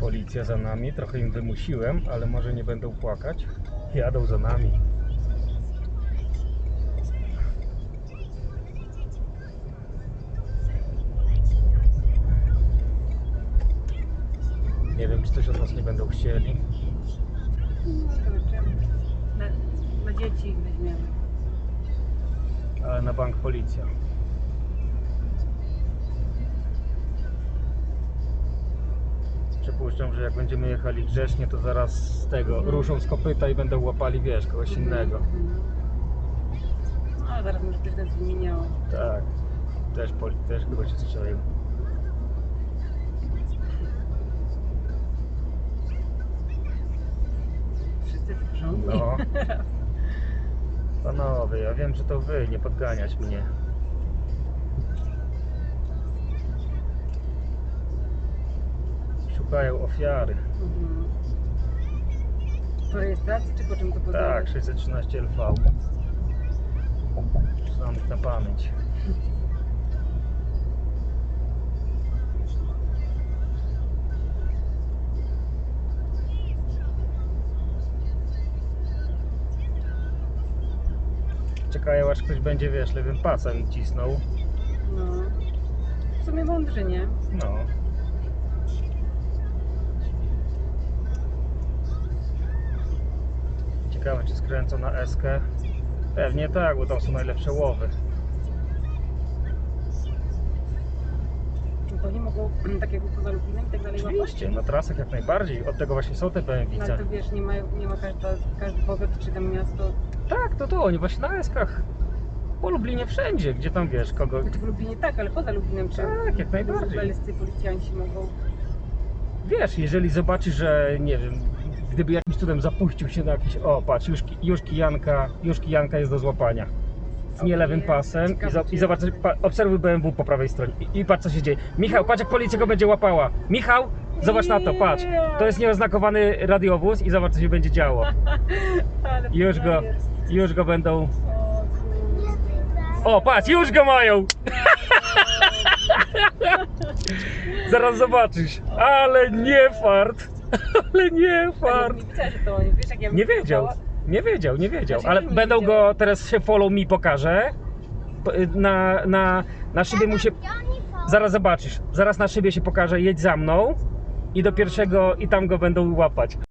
policja za nami. Trochę im wymusiłem, ale może nie będą płakać. Jadą za nami. Nie wiem, czy coś od nas nie będą chcieli. Na, na dzieci weźmiemy. Ale na bank policja. Przypuszczam, że jak będziemy jechali grzecznie, to zaraz z tego ruszą z kopyta i będą łapali, wiesz, kogoś innego. No, zaraz może też nas zmieniało. Tak. Też, poli- też się strzelił. Wszyscy porządni. No. Panowie, ja wiem, że to wy, nie podganiać mnie. Szukają ofiary. Mhm. Po rejestracji czy po czym to podałeś? Tak, 613 LV. Znam ich na pamięć. Czekają aż ktoś będzie, wiesz, lewym pasem cisnął. No. W sumie mądrze, nie? No. Ciekawe, czy skręcą na eskę. Pewnie tak, bo tam są najlepsze łowy. No to nie mogą, tak jak poza Lubinem i tak dalej? Oczywiście, na trasach jak najbardziej. Od tego właśnie są te No, BMWice. ale to wiesz, nie ma, nie ma każda, każdy powiat czy tam miasto. Tak, to to, oni właśnie na eskach. Po Lublinie wszędzie, gdzie tam wiesz, kogo. Znaczy w Lublinie tak, ale poza Lubinem czy Tak, jak najbardziej. Policjanci mogą. Wiesz, jeżeli zobaczysz, że nie wiem, gdyby jakimś cudem zapuścił się na jakiś. O, patrz, już, już kijanka, już kijanka jest do złapania. Z nie lewym pasem i, za, i zobacz, pa, obserwuj BMW po prawej stronie I, i patrz co się dzieje. Michał, patrz jak policja go będzie łapała. Michał, zobacz na to, patrz. To jest nieoznakowany radiowóz i zobacz co się będzie działo. Już go, już go będą. O, patrz, już go mają! Zaraz zobaczysz. Ale nie fart. Ale nie fart. że to oni, wiesz, jak ja bym Nie wiedział. próbowała- Nie wiedział, nie wiedział. Znaczy, Ale nie będą wiedział. go teraz się follow mi pokaże. P- Na, na, na szybie mu się. Zaraz zobaczysz. Zaraz na szybie się pokaże, jedź za mną. I do pierwszego i tam go będą łapać.